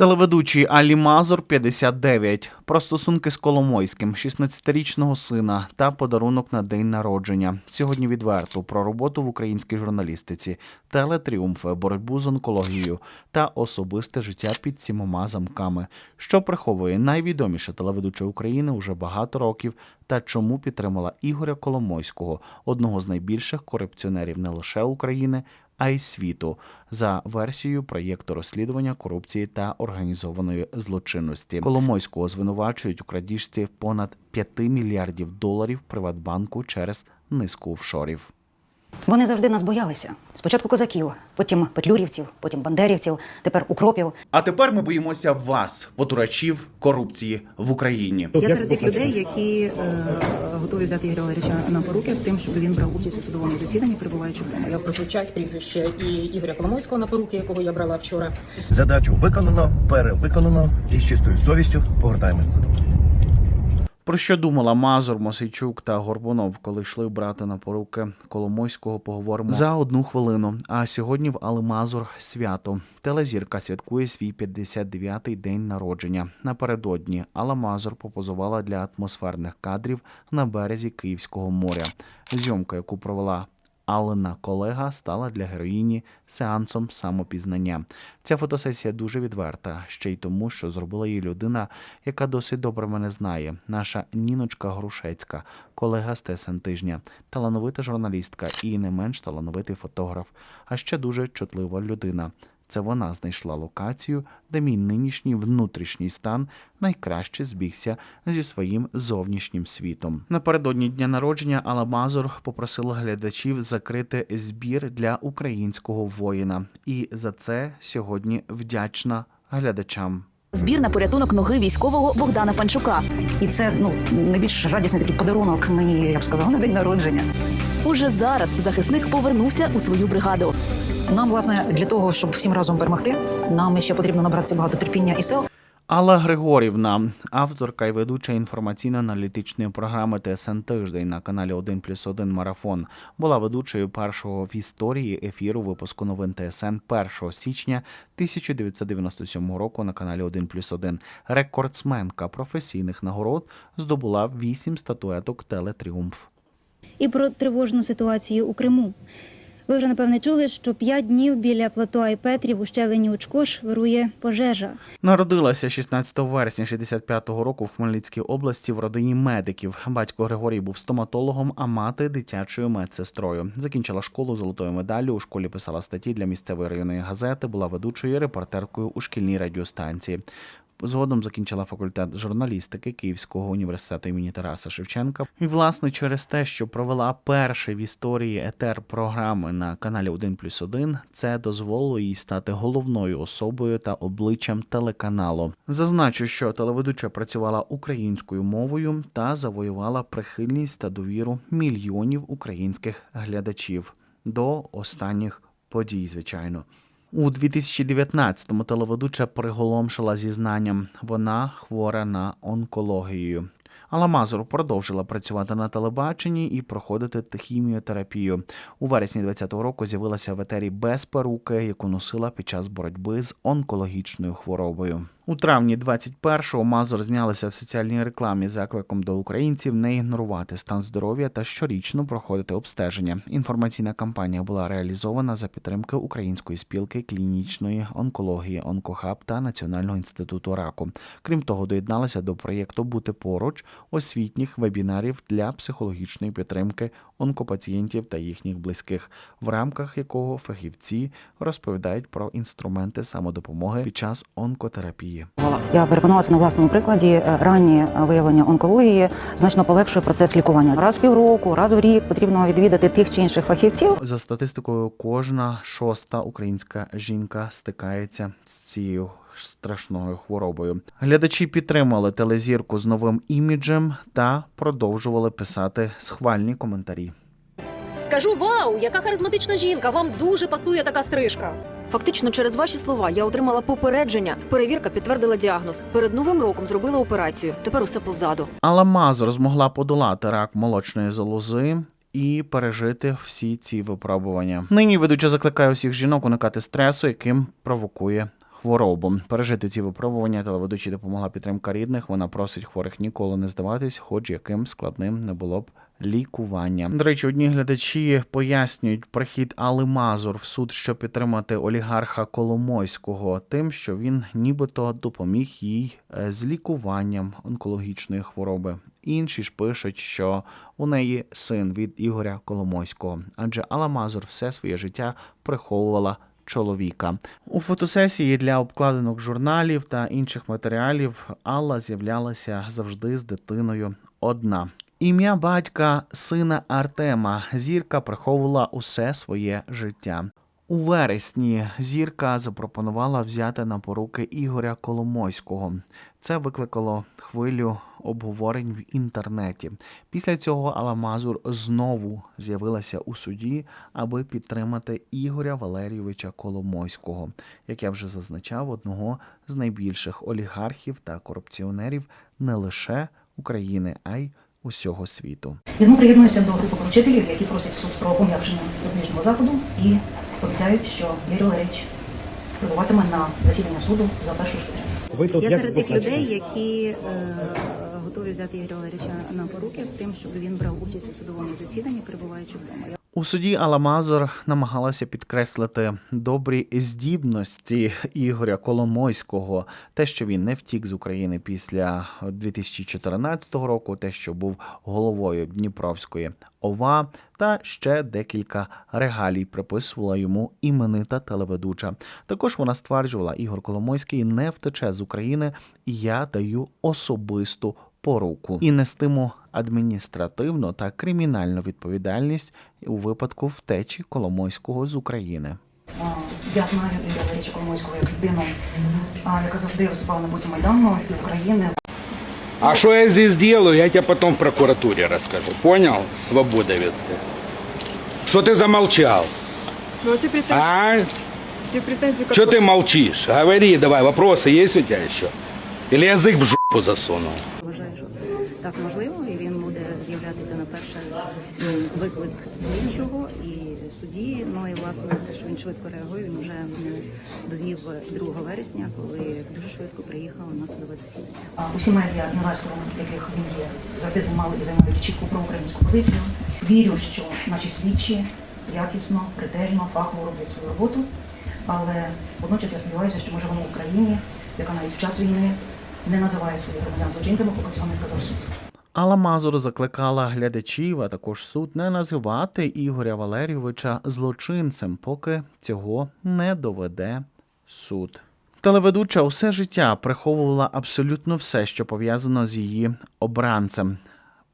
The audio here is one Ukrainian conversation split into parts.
Телеведучий Алі Мазур 59. Про стосунки з Коломойським, 16-річного сина та подарунок на день народження. Сьогодні відверто про роботу в українській журналістиці, телетріумфи, боротьбу з онкологією та особисте життя під сімома замками, що приховує найвідоміша телеведуча України уже багато років та чому підтримала Ігоря Коломойського, одного з найбільших корупціонерів не лише України, а й світу за версією проєкту розслідування корупції та організованої злочинності. Коломойського звинувачують у крадіжці понад 5 мільярдів доларів Приватбанку через низку офшорів. Вони завжди нас боялися. Спочатку козаків, потім петлюрівців, потім бандерівців, тепер укропів. А тепер ми боїмося вас, потурачів корупції в Україні. Я серед тих людей, які е, готові взяти Ігоря Валерійовича на поруки з тим, щоб він брав участь у судовому засіданні, перебуваючи вдома. прозвучать прізвище і Ігоря Коломойського на поруки, якого я брала вчора. Задачу виконано, перевиконано і з чистою совістю повертаємось додому. Про що думала Мазур, Мосейчук та Горбунов, коли йшли брати на поруки Коломойського, поговоримо за одну хвилину. А сьогодні в Алимазур свято. Телезірка святкує свій 59-й день народження. Напередодні Алла Мазур попозувала для атмосферних кадрів на березі Київського моря. Зйомка, яку провела Алена колега стала для героїні сеансом самопізнання. Ця фотосесія дуже відверта, ще й тому, що зробила її людина, яка досить добре мене знає. Наша Ніночка Грушецька, колега з ТСН тижня, талановита журналістка і не менш талановитий фотограф, а ще дуже чутлива людина. Це вона знайшла локацію, де мій нинішній внутрішній стан найкраще збігся зі своїм зовнішнім світом. Напередодні дня народження Алла Мазур попросила глядачів закрити збір для українського воїна, і за це сьогодні вдячна глядачам. Збір на порятунок ноги військового Богдана Панчука. І це ну найбільш радісний такий подарунок мені, я б сказала, на день народження. Уже зараз захисник повернувся у свою бригаду. Нам, власне, для того, щоб всім разом перемогти, нам ще потрібно набратися багато терпіння і сил. Алла Григорівна, авторка і ведуча інформаційно-аналітичної програми ТСН Тиждень на каналі 1 плюс 1 Марафон, була ведучою першого в історії ефіру випуску новин ТСН 1 січня 1997 року на каналі 1 плюс 1. Рекордсменка професійних нагород здобула 8 статуеток Телетріумф. і про тривожну ситуацію у Криму. Ви вже напевне чули, що п'ять днів біля плато Айпетрів у щелені Учкош вирує пожежа. Народилася 16 вересня 65-го року в Хмельницькій області в родині медиків. Батько Григорій був стоматологом, а мати дитячою медсестрою. Закінчила школу золотою медаллю. У школі писала статті для місцевої районної газети. Була ведучою репортеркою у шкільній радіостанції. Згодом закінчила факультет журналістики Київського університету імені Тараса Шевченка. І власне через те, що провела перший в історії етер програми на каналі 1 плюс 1, це дозволило їй стати головною особою та обличчям телеканалу. Зазначу, що телеведуча працювала українською мовою та завоювала прихильність та довіру мільйонів українських глядачів до останніх подій, звичайно. У 2019-му телеведуча приголомшила зізнанням. Вона хвора на онкологію. Алла Мазур продовжила працювати на телебаченні і проходити хіміотерапію. У вересні 2020 року з'явилася в етері без перуки, яку носила під час боротьби з онкологічною хворобою. У травні 21-го Мазур знялася в соціальній рекламі закликом до українців не ігнорувати стан здоров'я та щорічно проходити обстеження. Інформаційна кампанія була реалізована за підтримки Української спілки клінічної онкології Онкохаб та Національного інституту раку. Крім того, доєдналася до проєкту Бути поруч освітніх вебінарів для психологічної підтримки онкопацієнтів та їхніх близьких, в рамках якого фахівці розповідають про інструменти самодопомоги під час онкотерапії. Я переконалася на власному прикладі. е, Ранні виявлення онкології значно полегшує процес лікування. Раз в півроку, раз в рік потрібно відвідати тих чи інших фахівців. За статистикою, кожна шоста українська жінка стикається з цією страшною хворобою. Глядачі підтримали телезірку з новим іміджем та продовжували писати схвальні коментарі. Скажу вау, яка харизматична жінка! Вам дуже пасує така стрижка. Фактично, через ваші слова я отримала попередження. Перевірка підтвердила діагноз. Перед новим роком зробила операцію. Тепер усе позаду. Алла Мазур змогла подолати рак молочної залози. І пережити всі ці випробування. Нині ведуча закликає усіх жінок уникати стресу, яким провокує хворобу. Пережити ці випробування телеведучі допомогла підтримка рідних. Вона просить хворих ніколи не здаватись, хоч яким складним не було б лікування. До речі, одні глядачі пояснюють прихід Али Мазур в суд, щоб підтримати олігарха Коломойського, тим, що він нібито допоміг їй е, з лікуванням онкологічної хвороби. Інші ж пишуть, що у неї син від Ігоря Коломойського, адже Алла Мазур все своє життя приховувала чоловіка. У фотосесії для обкладинок журналів та інших матеріалів Алла з'являлася завжди з дитиною одна. Ім'я батька сина Артема зірка приховувала усе своє життя. У вересні зірка запропонувала взяти на поруки Ігоря Коломойського. Це викликало хвилю обговорень в інтернеті. Після цього Алла Мазур знову з'явилася у суді, аби підтримати Ігоря Валерійовича Коломойського, як я вже зазначав, одного з найбільших олігархів та корупціонерів не лише України, а й усього світу. Відомо приєднуюся до групи поручителів, які просять суд про пом'якшення запобіжного заходу і обіцяють, що Юрій Валерійович прибуватиме на засідання суду за першою ж підтримки. Ви тут Я як серед тих людей, які е, готові взяти Ігоря Валерійовича на поруки з тим, щоб він брав участь у судовому засіданні, перебуваючи вдома. У суді Алла Мазур намагалася підкреслити добрі здібності Ігоря Коломойського, те, що він не втік з України після 2014 року, те, що був головою Дніпровської ОВА, та ще декілька регалій приписувала йому іменита телеведуча. Також вона стверджувала, Ігор Коломойський не втече з України, і я даю особисту поруку і нестиму адміністративну та кримінальну відповідальність у випадку втечі Коломойського з України. А, Я знаю Ігоря Валерійовича Коломойського як людину, а, яка завжди виступала на боці Майдану і України. А что я здесь делаю, я тебе потом в прокуратуре расскажу. Понял? Свободовец ты. Что ты замолчал? Ну, ці претензії, А? ці претензії Что ты молчишь? Говори давай, вопросы есть у тебя еще? Или язык в жопу засунул? Так можливо, і він буде з'являтися на перший м, виклик слідчого і судді. Ну і власне те, що він швидко реагує, він вже м, довів 2 вересня, коли дуже швидко приїхав на судове засідання. Усі медіа, інвестором, яких він є, завжди займали і займають чітку проукраїнську позицію. Вірю, що наші слідчі якісно, ретельно, фахово роблять свою роботу. Але водночас я сподіваюся, що ми живемо в країні, яка навіть в час війни не називає своїх громадян злочинцями, поки цього не сказав суд. Алла Мазур закликала глядачів, а також суд не називати Ігоря Валерійовича злочинцем, поки цього не доведе суд. Телеведуча усе життя приховувала абсолютно все, що пов'язано з її обранцем.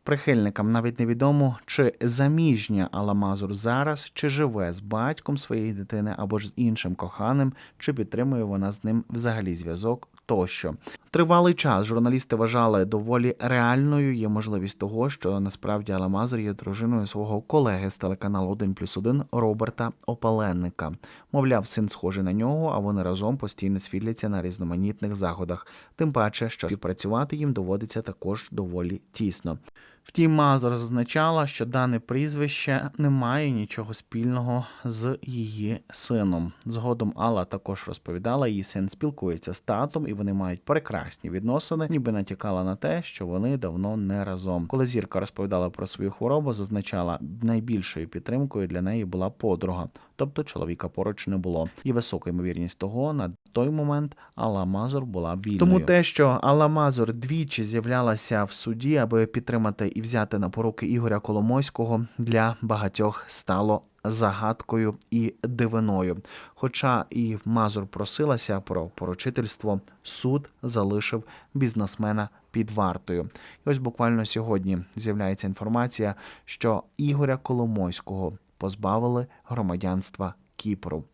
Прихильникам навіть невідомо, чи заміжня Алла Мазур зараз, чи живе з батьком своєї дитини або ж з іншим коханим, чи підтримує вона з ним взагалі зв'язок тощо. Тривалий час журналісти вважали доволі реальною є можливість того, що насправді Аламазур є дружиною свого колеги з телеканалу 1 плюс 1 Роберта Опаленника. Мовляв, син схожий на нього, а вони разом постійно світляться на різноманітних заходах. Тим паче, що співпрацювати їм доводиться також доволі тісно. Втім, Мазур зазначала, що дане прізвище не має нічого спільного з її сином. Згодом Алла також розповідала, її син спілкується з татом, і вони мають прекрасні відносини, ніби натякала на те, що вони давно не разом. Коли зірка розповідала про свою хворобу, зазначала, найбільшою підтримкою для неї була подруга, тобто чоловіка поруч не було. І висока ймовірність того на той момент Алла Мазур була вільною. Тому те, що Алла Мазур двічі з'являлася в суді, аби підтримати і взяти на поруки Ігоря Коломойського, для багатьох стало загадкою і дивиною. Хоча і Мазур просилася про поручительство, суд залишив бізнесмена під вартою. І ось буквально сьогодні з'являється інформація, що Ігоря Коломойського позбавили громадянства Кіпру.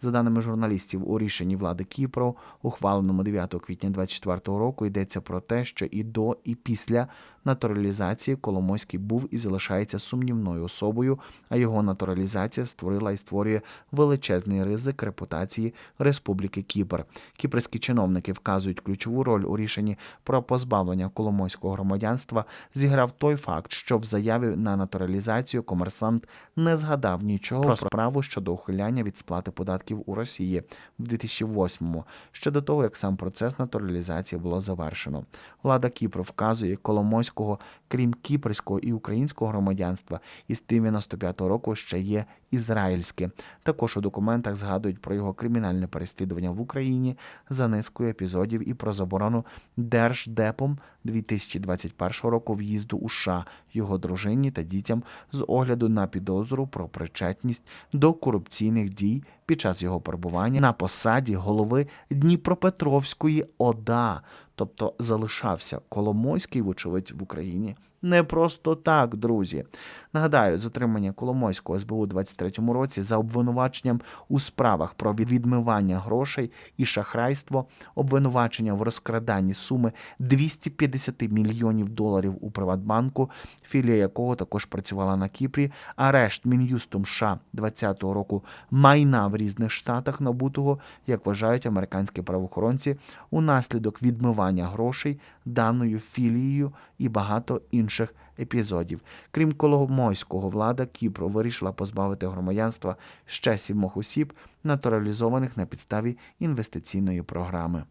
За даними журналістів, у рішенні влади Кіпру, ухваленому 9 квітня 2024 року, йдеться про те, що і до, і після натуралізації Коломойський був і залишається сумнівною особою, а його натуралізація створила і створює величезний ризик репутації Республіки Кіпр. Кіпрські чиновники вказують ключову роль у рішенні про позбавлення коломойського громадянства. Зіграв той факт, що в заяві на натуралізацію комерсант не згадав нічого про справу щодо ухиляння від сплати податків у Росії в 2008-му, ще до того, як сам процес натуралізації було завершено. Влада Кіпру вказує Коломойського, крім кіпрського і українського громадянства, із тим 95-го року ще є ізраїльське. Також у документах згадують про його кримінальне переслідування в Україні за низкою епізодів і про заборону Держдепом 2021 року в'їзду у США його дружині та дітям з огляду на підозру про причетність до корупційних дій під час його перебування на посаді голови Дніпропетровської ОДА, тобто залишався Коломойський, вочевидь, в Україні. Не просто так, друзі. Нагадаю, затримання Коломойського СБУ у 23-му році за обвинуваченням у справах про відмивання грошей і шахрайство, обвинувачення в розкраданні суми 250 мільйонів доларів у Приватбанку, філія якого також працювала на Кіпрі, арешт Мін'юстом США 20-го року майна в різних штатах набутого, як вважають американські правоохоронці, унаслідок відмивання грошей даною філією і багато інших епізодів. Крім Коломойського, влада Кіпру вирішила позбавити громадянства ще сімох осіб, натуралізованих на підставі інвестиційної програми.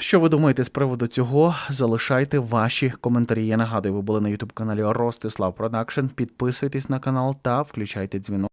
Що ви думаєте з приводу цього? Залишайте ваші коментарі. Я нагадую, ви були на ютуб каналі Ростислав Продакшн. Підписуйтесь на канал та включайте дзвінок.